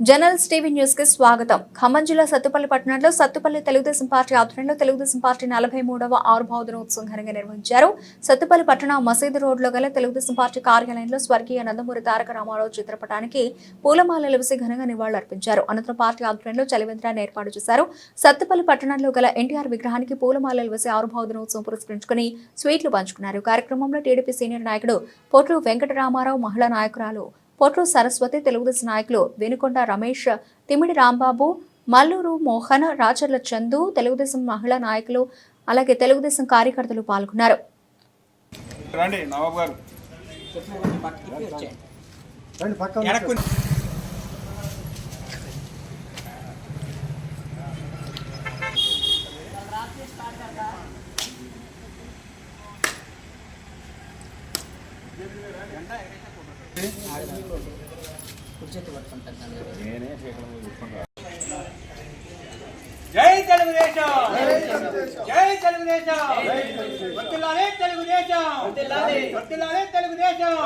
Journals TV న్యూస్కి స్వాగతం. ఖమ్మం జిల్లా సత్తుపల్లి పట్టణంలో సత్తుపల్లి తెలుగుదేశం పార్టీ ఆధ్వర్యంలో తెలుగుదేశం పార్టీ నలభై మూడవ ఆవిర్భావ దినోత్సవం ఘనంగా నిర్వహించారు. సత్తుపల్లి పట్టణ మసీదు రోడ్లో గల తెలుగుదేశం పార్టీ కార్యాలయంలో స్వర్గీయ నందమూరి తారక రామారావు చిత్రపటానికి పూలమాలలు వేసి ఘనంగా నివాళులర్పించారు. అనంతరం పార్టీ ఆధ్వర్యంలో చలివేంద్రాన్ని ఏర్పాటు చేశారు. సత్తుపల్లి పట్టణంలో గల ఎన్టీఆర్ విగ్రహానికి పూలమాలలు వేసి ఆవిర్భావ దినోత్సవం పురస్కరించుకుని స్వీట్లు పంచుకున్నారు. కార్యక్రమంలో టీడీపీ సీనియర్ నాయకుడు పొట్టు వెంకటరామారావు మహిళా నాయకురాలు పొట్టు సరస్వతి తెలుగుదేశం నాయకులు వెనుకొండ రమేష్ తిమిడి రాంబాబు మల్లూరు మోహన్ రాచర్ల చందు తెలుగుదేశం మహిళా నాయకులు అలాగే తెలుగుదేశం కార్యకర్తలు పాల్గొన్నారు. రండి జై తెలుగుదేశం! జై తెలుగుదేశం! వత్తిల్లాలే తెలుగుదేశం! వత్తిల్లాలే తెలుగుదేశం!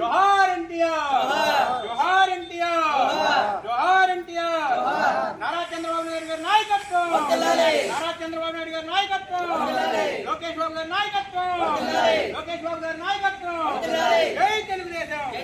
జోహార్ ఎన్టీఆర్! జోహార్. ఎన్టీఆర్! జోహార్. ఎన్టీఆర్! నారా చంద్రబాబు నాయుడు గారి నాయకత్వం! నారా చంద్రబాబు నాయుడు గారి నాయకత్వం! లోకేష్ బాబు గారి నాయకత్వం! లోకేష్ బాబు గారి నాయకత్వం!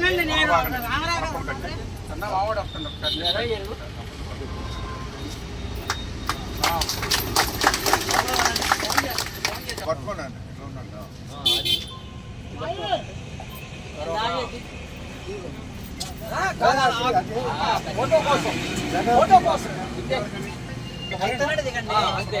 పన్నెండు నేను మావాడు పట్టుకోండి ఫోటో కోసం ఫోటో కోసం అంతే